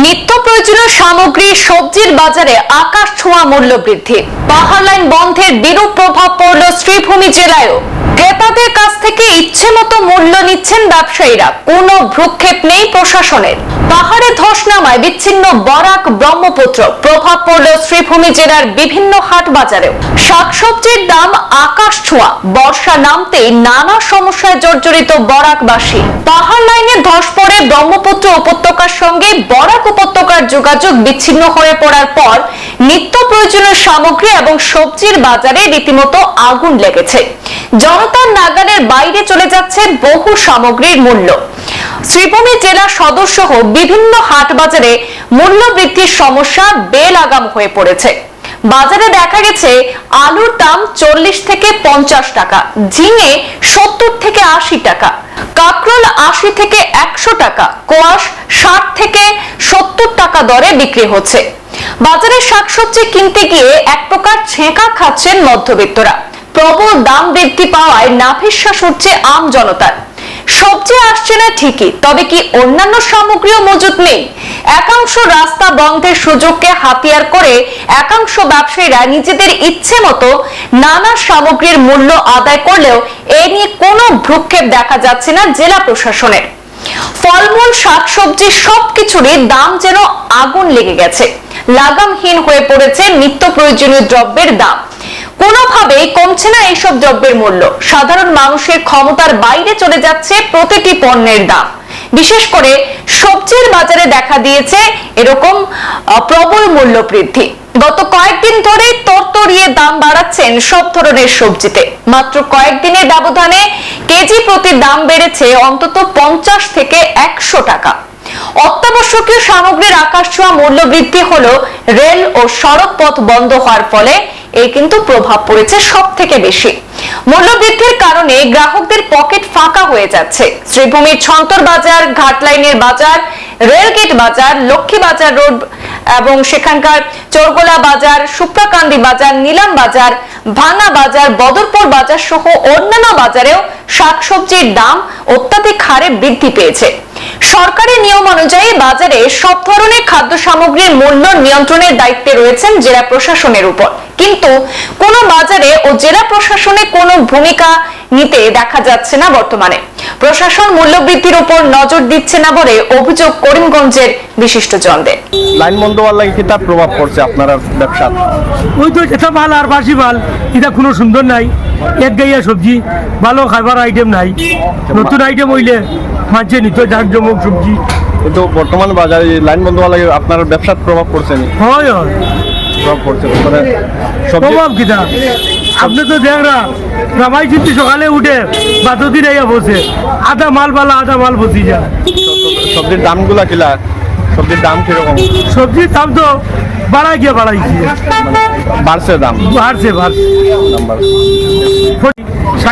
নিত্য প্রয়োজনীয় সামগ্রী, সবজির বাজারে আকাশ ছোঁয়া মূল্য বৃদ্ধি পাহাড় লাইন বন্ধের বিরূপ প্রভাব পড়ল শ্রীভূমি জেলায়ও। ক্রেতাদের কাছ থেকে ইচ্ছে মতো মূল্য নিচ্ছেন ব্যবসায়ীরা। কোনো ভ্রুক্ষেপ নেই প্রশাসনের। পাহাড়ে ধস নামায় বিচ্ছিন্ন বরাক ব্রহ্মপুত্র। প্রভাব পড়ল শ্রীভূমি জেলার বিভিন্ন হাট বাজারেও। শাকসবজির দাম আকাশ ছোঁয়া। বর্ষা নামতেই নানা সমস্যায় জর্জরিত বরাকবাসী। পাহাড় লাইনে ধস পড়ে ব্রহ্মপুত্র উপত্যকার সঙ্গে বরাক উপত্যকার যোগাযোগ বিচ্ছিন্ন হয়ে পড়ার পর নিত্য প্রয়োজনীয় সামগ্রী এবং সবজির বাজারে রীতিমতো আগুন লেগেছে। জনতার নাগালের বাইরে চলে যাচ্ছে বহু সামগ্রীর মূল্য। শ্রীভূমি জেলা সদর সহ বিভিন্ন হাট বাজারে মূল্য বৃদ্ধির সমস্যা বেলাগাম হয়ে পড়েছে। বাজারে দেখা গেছে আলুর দাম চল্লিশ থেকে পঞ্চাশ টাকা, ঝিঙে সত্তর থেকে আশি টাকা, কাকরোল আশি থেকে একশো টাকা, কোয়াশ ষাট থেকে সত্তর টাকা দরে বিক্রি হচ্ছে। বাজারে শাকসবজি কিনতে গিয়ে এক প্রকার ছেঁকা খাচ্ছেন মধ্যবিত্তরা। প্রবল দাম বৃদ্ধি পাওয়ায় নাভিশ্বাস উঠছে আম জনতার। সবজি আসছে না ঠিকই, তবে কি অন্যান্য সামগ্রীও মজুত নেই? একাংশ রাস্তা বন্ধের সুযোগকে হাতিয়ার করে একাংশ ব্যবসায়ীরা নিজেদের ইচ্ছে মতো নানা সামগ্রীর মূল্য আদায় করলেও এ নিয়ে কোনো ভ্রুক্ষেপ দেখা যাচ্ছে না জেলা প্রশাসনের। ফলমূল, শাকসবজি সবকিছুরই দাম যেন আগুন লেগে গেছে। লাগামহীন হয়ে পড়েছে নিত্য প্রয়োজনীয় দ্রব্যের দাম। কোনোভাবেই কমছে না এইসব দ্রব্যের মূল্য। সাধারণ মানুষের ক্ষমতার বাইরে চলে যাচ্ছে প্রতিটি পণ্যের দাম। বিশেষ করে সবজির বাজারে দেখা দিয়েছে এরকম প্রবল মূল্য বৃদ্ধি। গত কয়েকদিন ধরে তরতরিয়ে দাম বাড়াচ্ছেন সব ধরনের সবজিতে। মাত্র কয়েকদিনের ব্যবধানে কেজি প্রতি দাম বেড়েছে অন্তত পঞ্চাশ থেকে একশো টাকা। অত্যাবশ্যকীয় সামগ্রীর আকাশ ছোঁয়া মূল্য বৃদ্ধি হলো রেল ও সড়ক পথ বন্ধ হওয়ার ফলে এর কিন্তু প্রভাব পড়েছে সব থেকে বেশি। মূল্য বৃদ্ধির কারণে গ্রাহকদের পকেট ফাঁকা হয়ে যাচ্ছে। শ্রীভূমির ছন্তর বাজার ঘাট লাইনের বাজার, রেলগেট বাজার, লক্ষ্মী বাজার রোড এবং সেখানকার চোরগোলা বাজার সুপ্রাকান্দি বাজার, নিলাম বাজার ভাঙা বাজার, বদরপুর বাজার সহ অন্যান্য বাজারেও শাকসবজির দাম অত্যাধিক হারে বৃদ্ধি পেয়েছে। সরকারি নিয়ম অনুযায়ী বাজারে সব ধরনের খাদ্য সামগ্রীর মূল্য নিয়ন্ত্রণের দায়িত্বে রয়েছেন জেলা প্রশাসনের উপর। কিন্তু কোনো বাজারে ও জেলা প্রশাসনে কোনো ভূমিকা নিতে দেখা যাচ্ছে না বর্তমানে। প্রশাসন মূল্য বৃদ্ধির উপর নজর দিচ্ছে না বলে অভিযোগ করিমগঞ্জের বিশিষ্ট জনদের লাইন বন্ধ হওয়ার লাগে কি তার প্রভাব পড়ছে আপনার ব্যবসা ওই তো এটা মাল আর বাসি মাল এটা কোনো সুন্দর নাই। এক গাইয়া সবজি ভালো খাবার আইটেম নাই। নতুন আইটেম হইলে মাঝে নিত জাক জমক সবজি। কিন্তু বর্তমান বাজারে লাইন বন্ধ হওয়ার লাগে আপনার ব্যবসার প্রভাব পড়ছে নি? হয় হয়। প্রভাব পড়ছে মানে প্রভাব কিটা আপনি তো দেখ না রামাই কিন্তু সকালে উঠে বাতদিন আইয়া বসে। আধা মাল বালা আধা মাল বসি যায় সবজির দামগুলা কিলা? সবজির দাম কীরকম? সবজির দাম তো বাড়াই গিয়ে বাড়াইছে। বাড়ছে দাম? বাড়ছে বাড়ছে। দাম বাড়ছে।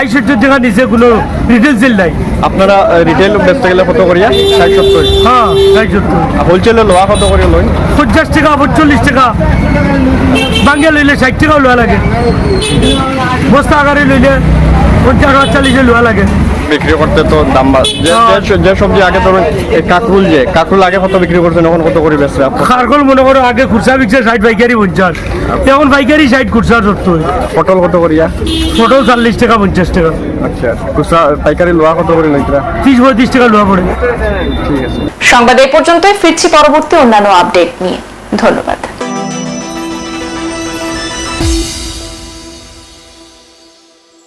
ষাট সত্তর টাকা নিচে কোনো রিটেল সেল নাই। আপনারা রিটেল বেচতে গেলে কত করিয়া? ষাট সত্তর। হ্যাঁ ষাট সত্তর। হোলসেলে লোয়া কত করে লইন? পঞ্চাশ টাকা পঁয়তাল্লিশ টাকা। বাঙ্গে লইলে ষাট টাকাও লোয়া লাগে। বস্তা আকারে লইলে পঞ্চাশ আটচল্লিশে লোয়া লাগে। বিক্রি করতে তো দাম বাড় যে সবজি আগে ধরুন এই কাকরুল যে কাকরুল আগে কত বিক্রি করছেন এখন কত করে বেচছে? আপনার খারকল মনে করো আগে খুচরা বিকছে ষাট পাইকারি পঞ্চাশ। এখন পাইকারি ষাট খুচরা সত্তর। পটল কত করিয়া পটল চল্লিশ টাকা পঞ্চাশ টাকা। আচ্ছা খুচরা পাইকারি লোয়া কত করে লইতরা? ত্রিশ পঁয়ত্রিশ টাকা লোয়া পড়ে। ঠিক আছে। সংবাদ এই পর্যন্তই ফিরছি পরবর্তী অন্যান্য আপডেট নিয়ে। ধন্যবাদ।